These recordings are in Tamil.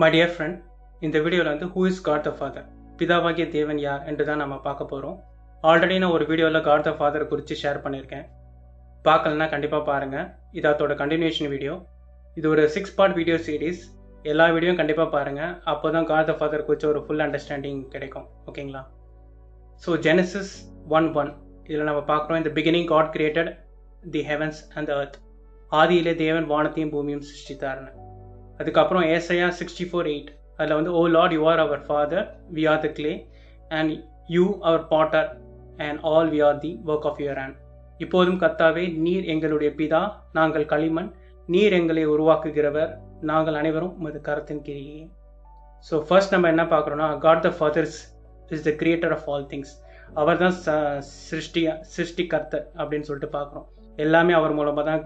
மை டியர் ஃப்ரெண்ட் இந்த வீடியோவில் வந்து who is God the father பிதாவாகிய தேவன் யார் என்று தான் நம்ம பார்க்க போகிறோம் ஆல்ரெடி நான் ஒரு வீடியோவில் காட் த ஃபாதர் குறித்து ஷேர் பண்ணியிருக்கேன். பார்க்கலன்னா கண்டிப்பாக பாருங்கள் இது அதோட கண்டினியூஷன் வீடியோ இது ஒரு சிக்ஸ் பார்ட் வீடியோ சீரீஸ் எல்லா வீடியோவும் கண்டிப்பாக பாருங்கள் அப்போ தான் காட் த ஃபாதர் குறித்து ஒரு ஃபுல் அண்டர்ஸ்டாண்டிங் கிடைக்கும். ஓகேங்களா? ஸோ ஜெனசிஸ் ஒன் ஒன் இதில் நம்ம பார்க்குறோம். இந்த beginning God created the heavens and earth ஆதியிலே தேவன் வானத்தையும் பூமியும் சிருஷ்டித்தார்னு. அதுக்கப்புறம் ஏசையா சிக்ஸ்டி ஃபோர் எயிட். அதில் வந்து O Lord you are our father we are the clay and you our potter and all we are the work of your hand இப்போதும் கத்தாவே நீர் எங்களுடைய பிதா நாங்கள் களிமண் நீர் எங்களை உருவாக்குகிறவர் நாங்கள் அனைவரும் உமது கரத்தின் கிரியே ஸோ ஃபர்ஸ்ட் நம்ம என்ன பார்க்குறோன்னா God the father's is the creator of all things அவர் தான் சிருஷ்டி கர்த்தர் அப்படின்னு சொல்லிட்டு பார்க்குறோம். எல்லாமே அவர் மூலமாக தான்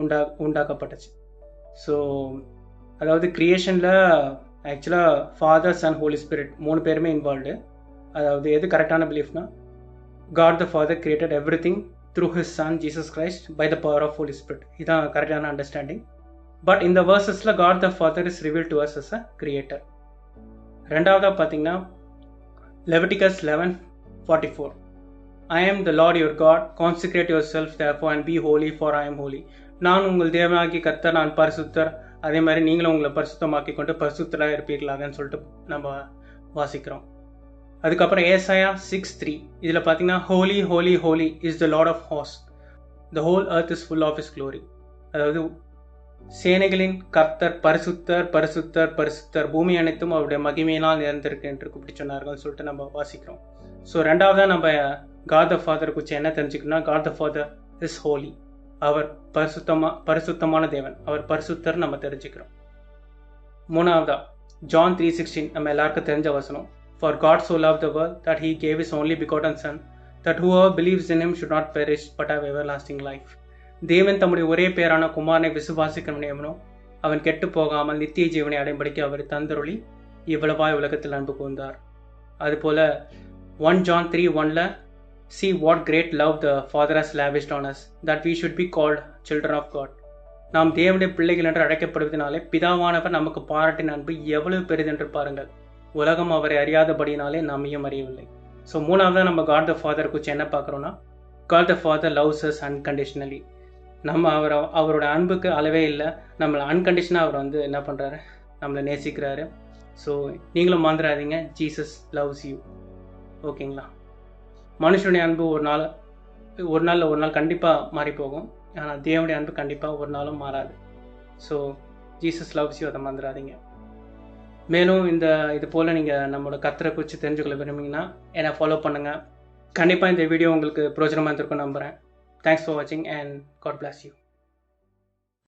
உண்டா உண்டாக்கப்பட்டுச்சு. ஸோ அதாவது கிரியேஷனில் ஆக்சுவலாக ஃபாதர் சன் ஹோலி ஸ்பிரிட் மூணு பேருமே இன்வால்வ்டு அதாவது எது கரெக்டான பிலீஃப்னா God the father created everything through his son Jesus Christ by the power of Holy Spirit இதுதான் கரெக்டான அண்டர்ஸ்டாண்டிங் பட் இந்த வேர்சஸில் God the father is reveal to us as a creator ரெண்டாவதாக பார்த்தீங்கன்னா Leviticus eleven forty four I am the Lord your God concentrate yourself therefore and be holy for I am holy நான் உங்கள் தேவனாகி கர்த்தர் நான் பரிசுத்தர். அதே மாதிரி நீங்களும் உங்களை பரிசுத்தமாக்கி கொண்டு பரிசுத்தராக இருப்பீர்களாகன்னு சொல்லிட்டு நம்ம வாசிக்கிறோம். அதுக்கப்புறம் ஏசாயா சிக்ஸ் த்ரீ இதில் பார்த்தீங்கன்னா holy holy holy is the Lord of has the whole earth is full of his glory அதாவது சேனைகளின் கர்த்தர் பரிசுத்தர் பரிசுத்தர் பரிசுத்தர் பூமி அனைத்தும் அவருடைய மகிமையினால் நிறந்திருக்கு என்று கூப்பிட்டு சொன்னார்கள் சொல்லிட்டு நம்ம வாசிக்கிறோம். ஸோ ரெண்டாவதாக நம்ம காட் த ஃபாதர் குறித்து என்ன தெரிஞ்சுக்கணும்னா God the father is holy அவர் பரிசுத்தமா பரிசுத்தமான தேவன். அவர் பரிசுத்தர் நம்ம தெரிஞ்சுக்கிறோம். மூணாவதா ஜான் த்ரீ சிக்ஸ்டீன் நம்ம எல்லாருக்கும் தெரிஞ்ச வசனம். For God so love the world that he gave his only begotten son that whoever believes in him should not perish but have everlasting life தேவன் தம்முடைய ஒரே பேரான குமாரனை விசுவாசிக்கணும் அவன் கெட்டு போகாமல் நித்திய ஜீவனை அடைம்படிக்கு அவர் தந்தருளி இவ்வளவாய் உலகத்தில் அன்பு கூர்ந்தார். அதுபோல் ஒன் ஜான் த்ரீ ஒனில் see what great love the Father has lavished on us, that we should be called children of God. நாம் தேவனுடைய பிள்ளைகள் என்று அழைக்கப்படுவதனாலே பிதாவானவர் நமக்கு பாராட்டின் அன்பு எவ்வளவு பெரிதென்று பாருங்கள். உலகம் அவரை அறியாதபடினாலே நம்மையும் அறியவில்லை. ஸோ மூணாவதாக நம்ம காட் த ஃபாதர் குறித்து என்ன பார்க்குறோன்னா God the father loves us unconditionally நம்ம அவர் அவரோட அன்புக்கு அளவே இல்லை. நம்மளை அன்கண்டிஷனாக அவர் வந்து என்ன பண்ணுறாரு நம்மளை நேசிக்கிறாரு. ஸோ நீங்களும் மறந்துடாதீங்க. ஜீசஸ் லவ்ஸ் யூ ஓகேங்களா மனுஷனுடைய அன்பு ஒரு நாள் ஒரு நாளில் ஒரு நாள் கண்டிப்பாக மாறி போகும் ஆனால் தேவனுடைய அன்பு கண்டிப்பாக ஒரு நாளும் மாறாது. ஸோ ஜீசஸ் லவ்ஸ் யூ அதை மறந்துடாதீங்க. மேலும் இந்த இது போல் நீங்கள் நம்மளோட கத்தரை குறித்து தெரிஞ்சுக்கொள்ள விரும்பிங்கன்னா என்னை ஃபாலோ பண்ணுங்கள் கண்டிப்பாக இந்த வீடியோ உங்களுக்கு பிரோஜனமாக இருந்திருக்கும் நம்புகிறேன் தேங்க்ஸ் ஃபார் வாட்சிங் அண்ட் காட் பிளாஸ் யூ